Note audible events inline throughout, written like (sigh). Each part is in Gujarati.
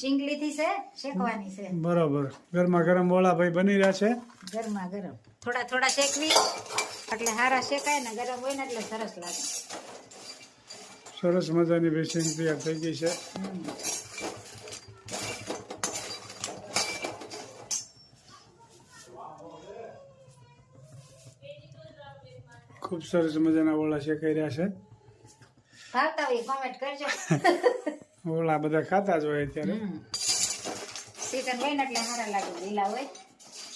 શીંગલીથી છે શેકવાની છે. બરોબર. ગરમા ગરમ ઓળા ભાઈ બની રહ્યા છે. ગરમા ગરમ. થોડા થોડા શેકવી. એટલે હારા શેકાય ને ગરમ હોય ને એટલે સરસ લાગે. સરસ મજાની બેસીન તૈયાર થઈ ગઈ છે. ખૂબ સરસ મજાના ઓળા શેકાઈ રહ્યા છે. ભાવતા હોય કોમેન્ટ કરજો. (laughs) વોળા બધા ખાતા જ હોય અત્યારે. સીઝન હોય ને એટલે સારા લાગે લીલા હોય.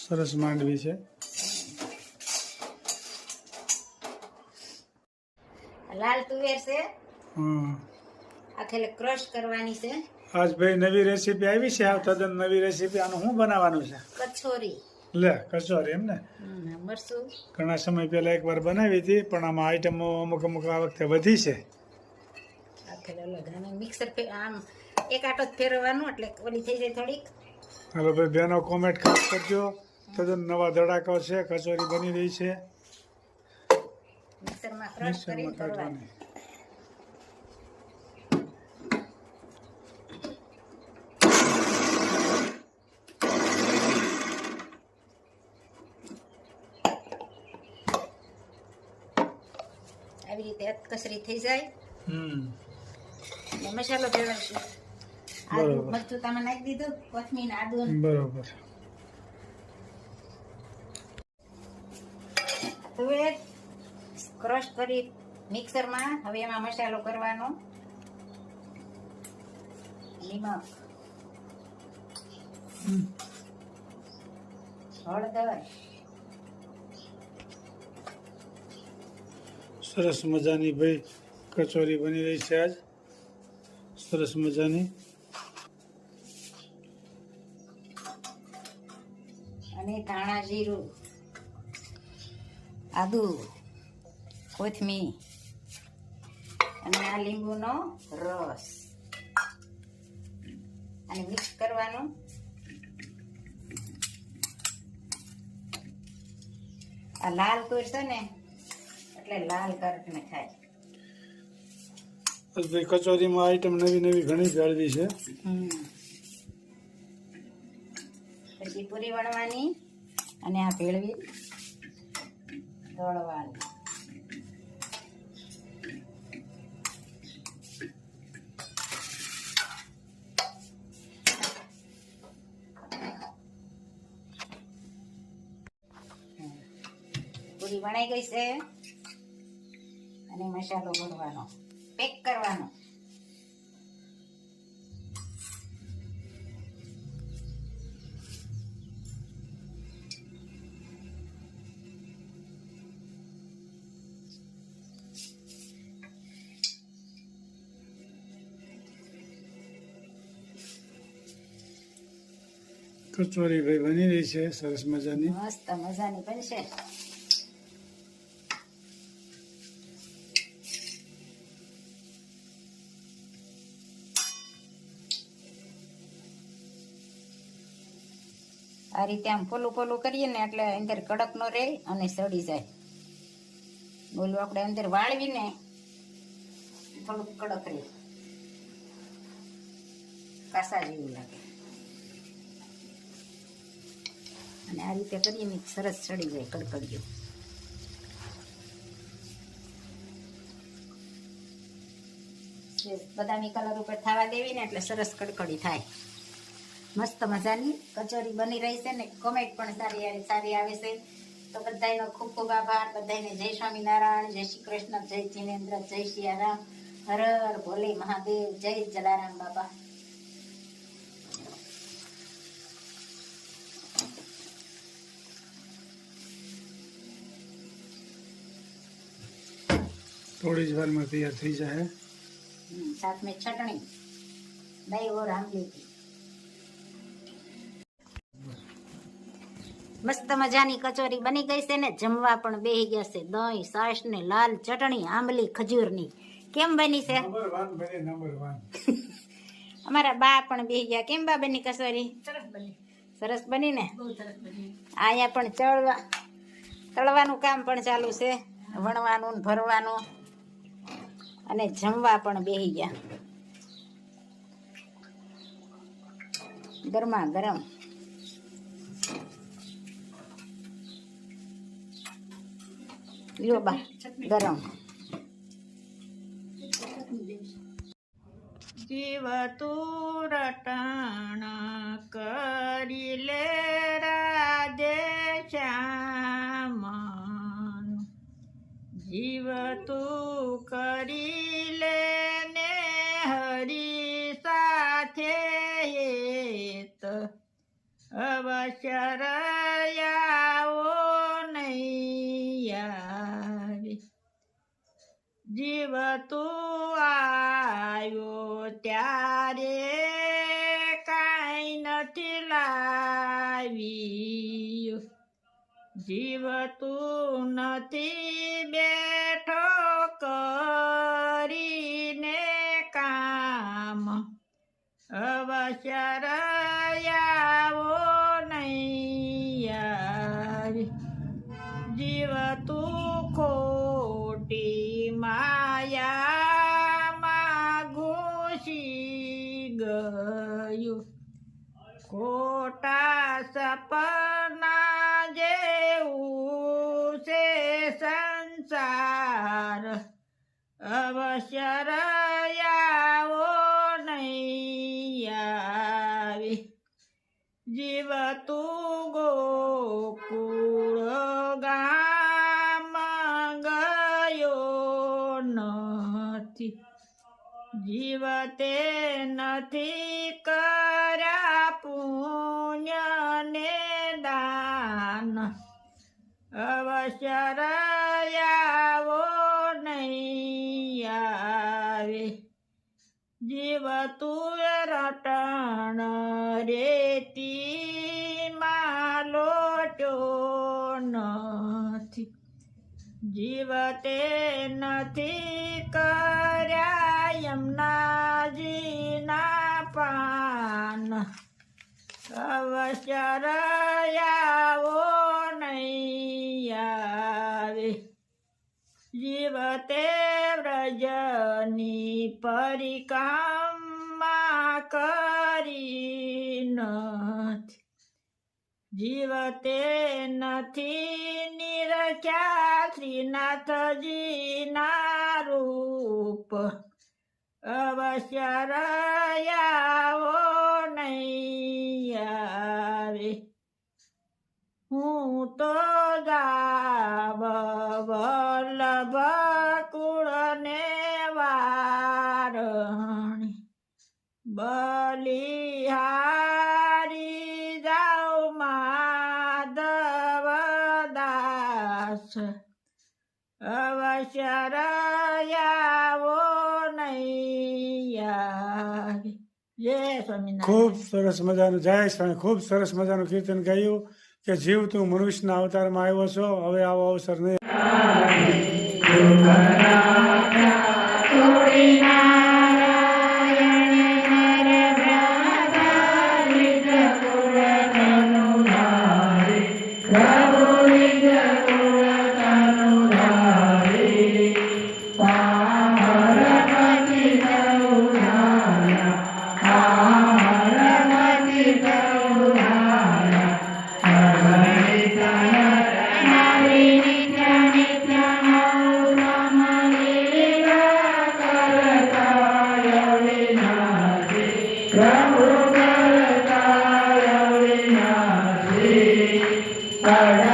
સરસ માંડવી છે. લાલ તુવેર છે. હમ. આખેલે ક્રશ કરવાની છે. આજ ભાઈ નવી રેસીપી આવી છે આ તદ્દન નવી રેસીપી આનું શું બનાવવાનું છે? કચોરી. લે કચોરી એમ ને? ઘણા સમય પહેલા એકવાર બનાવી હતી પણ આમાં આઈટમો અમુક અમુક આ વખતે વધી છે. આખેલે અલગ અને મિક્સર આમ એક આટો જ ફેરવવાનું એટલે ઓલી થઈ જાય થોડીક. હાલો ભાઈ બેનો કોમેન્ટ ખાસ કરજો. તદ્દન નવા ધડાકો છે કચોરી બની રહી છે. મિક્સરમાં ક્રશ કરીને કરવાની. આવી રીતે કસરી થઈ જાય. હમ. એટલે મસાલો ભેળવશું. આદુ મરચું તમે નાખી દીધું કોથમીર આદુ. બરોબર. તુવેર ક્રશ કરી મિક્સરમાં હવે એમાં મસાલો કરવાનો. લીમક. હળદર. સરસ મજાની ભાઈ કચોરી બની રહી છે આજ. સરસ મજાની. અને ધાણા જીરું, આદુ, કોથમીર, અને આ લીંબુનો રસ. અને મિક્સ કરવાનું. આ લાલ તુર છે ને, એટલે લાલ કરીને ખાય. કચોરીમાં આઈટમ નવી નવી ઘણી જાળવી છે. પછી પૂરી વણવાની અને આ ભેળવી દોડવાની પૂરી વણાઈ ગઈ છે અને મસાલો ભરવાનો પેક કરવાનો. કચોરી ભાઈ બની રહી છે સરસ મજાની. મસ્ત મજાની બનશે. આ રીતે આમ પોલું પોલું કરીએ ને એટલે અંદર કડક નો રહે અને સડી જાય. બોલું આપણે અંદર વાળવીને થોડુંક કડક રહે. કાસા જેવું લાગે. અને આ રીતે કરીએ ને સરસ સડી જાય કડકડીઓ બદામી કલર ઉપર થવા દેવી ને એટલે સરસ કડકડી થાય. મસ્ત મજાની કચોરી બની રહી છે ને. કોમેન્ટ પણ સારી સારી આવે છે. તો બધાનો ખૂબ ખૂબ આભાર. બધાને જય સ્વામિનારાયણ જય શ્રી કૃષ્ણ જય જીનેન્દ્ર જય સિયારામ હર હર ભોલે મહાદેવ જય જલારામ બાબા થોડી જ વારમાં તૈયાર થઈ જાય સાથ મેં ચટણી. દહીં ઓર આમલી મસ્ત મજાની કચોરી બની ગઈ છે ને જમવા પણ બેહી ગયા છે. દહીં સાસ ને લાલ ચટણી આંબલી ખજૂરની. કેમ બની છે? (laughs) અમારા બા પણ બેહી ગયા. કેમ બા બની કચોરી? સરસ બની. ને? અહીંયા પણ ચડવા તળવાનું કામ પણ ચાલુ છે. વણવાનું ને ભરવાનું. અને જમવા પણ બેહી ગયા. ગરમા ગરમ. લ્યો બા, ગરમ. જીવ તું રટણ કરી લે રાધે શ્યામ જીવ તું કરી લે ને હરી સાથે હેત. અવશ્ય જીવ તો આવ્યો ત્યારે કાંઈ નથી લાવી જીવ તું નથી બેઠો કરીને કામ અવશ્ય કર્યા પુણ્ય ને દાન અવશ્ય રયાવો નહીં આવે. જીવ તું રટણ રેતી લોટ્યો નથી. જીવ તે નથી કર્યા, યમનાજીના પાન અવશ્ય રયાવો આવે. જીવતે વ્રજની પરિકામા કરી નથી. જીવતે નથી નિરખ્યા શ્રીનાથજીના રૂપ. અવશ્ય દાસ અવશ્ય રયાવો જય ખૂબ સરસ મજાનું જય સ્વામી ખૂબ સરસ મજાનું કીર્તન ગાયું કે જીવ તું મનુષ્યના અવતારમાં આવ્યો છો હવે આવો અવસર નહીં. Bye.